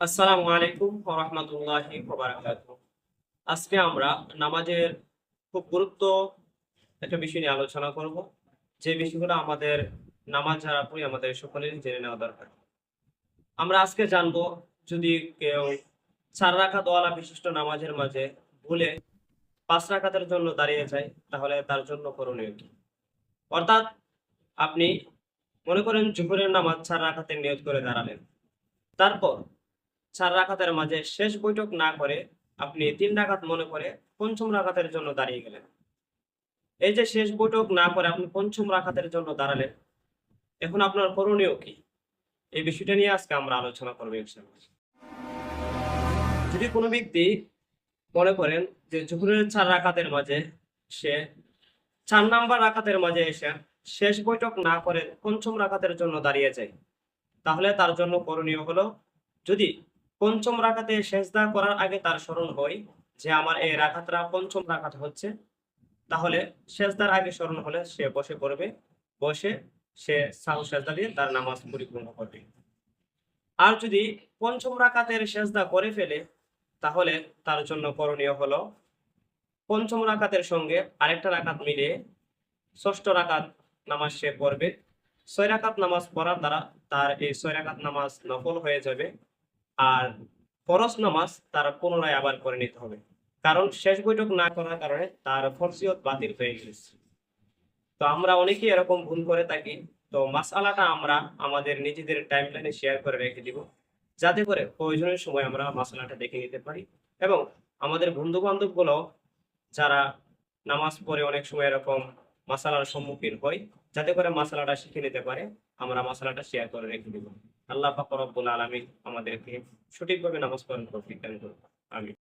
আসসালামু আলাইকুম রহমতুল্লাহি আজকে আমরা নামাজের খুব গুরুত্ব একটা বিষয় নিয়ে আলোচনা করব। যে বিষয়গুলো আমাদের নামাজ যারা পড়ি আমাদের সকলেরই জেনে নেওয়া দরকার। আমরা আজকে জানব, যদি কেউ চার রাকাত ওয়ালা বিশিষ্ট নামাজের মাঝে ভুলে পাঁচ রাকাতের জন্য দাঁড়িয়ে যায়, তাহলে তার জন্য করণীয় কি? অর্থাৎ আপনি মনে করেন জুহুরের নামাজ চার রাকাতের নিয়ত করে দাঁড়ালেন। তারপর চার রাখাতের মাঝে শেষ বৈঠক না করে আপনি তিন রাকাত মনে করে পঞ্চম রাকাতের জন্য দাঁড়িয়ে গেলেন। এই যে শেষ বৈঠক না করে আপনি পঞ্চম রাখাতের জন্য দাঁড়ালেন, এখন আপনার করণীয় কি? এই বিষয়টা নিয়ে আজকে আমরা আলোচনা করব যদি কোনো ব্যক্তি মনে করেন যে জুহুরের চার রাকাতের মাঝে সে চার নাম্বার রাকাতের মাঝে এসে শেষ বৈঠক না করে পঞ্চম রাকাতের জন্য দাঁড়িয়ে যায়, তাহলে তার জন্য করণীয় হলো যদি পঞ্চম রাখাতে সেজদা করার আগে তার স্মরণ হয় যে আমার এই রাখাতরা পঞ্চম রাখাত হচ্ছে। তাহলে সেজদার আগে স্মরণ হলে সে বসে পড়বে, বসে সে সাহু সেজদা দিয়ে তার নামাজ পরিপূর্ণ করবে। আর যদি পঞ্চম রাকাতের সেজদা করে ফেলে, তাহলে তার জন্য করণীয় হলো পঞ্চম রাকাতের সঙ্গে আরেকটা রাকাত মিলিয়ে ষষ্ঠ রাকাত নামাজ সে পড়বে। ছয় রাকাত নামাজ পড়ার দ্বারা তার এই ছয় নামাজ নফল হয়ে যাবে। আর ফরজ নামাজ তার পুনরায় আবার করে নিতে হবে। কারণ শেষ বৈঠক না করার কারণে তার ফরসিয়ত বাতিল হয়ে গেছে। তো আমরা অনেকেই এরকম ভুল করে থাকি। তো মাসালাটা আমরা আমাদের নিজেদের টাইম লাইনে শেয়ার করে রেখে দিব। যাতে করে প্রয়োজনের সময় আমরা মাসালাটা দেখে নিতে পারি এবং আমাদের বন্ধু বান্ধবগুলো যারা নামাজ পড়ে অনেক সময় এরকম মাসালার সম্মুখীন হয়, যাতে করে মাসালাটা শিখে নিতে পারে, আমরা মাসালাটা শেয়ার করে রেখে দিব। আল্লাহ পাক রব্বুল আলামিন আমাদেরকে সঠিকভাবে নামাজ পড়ার আমি দান করুন। আমিন।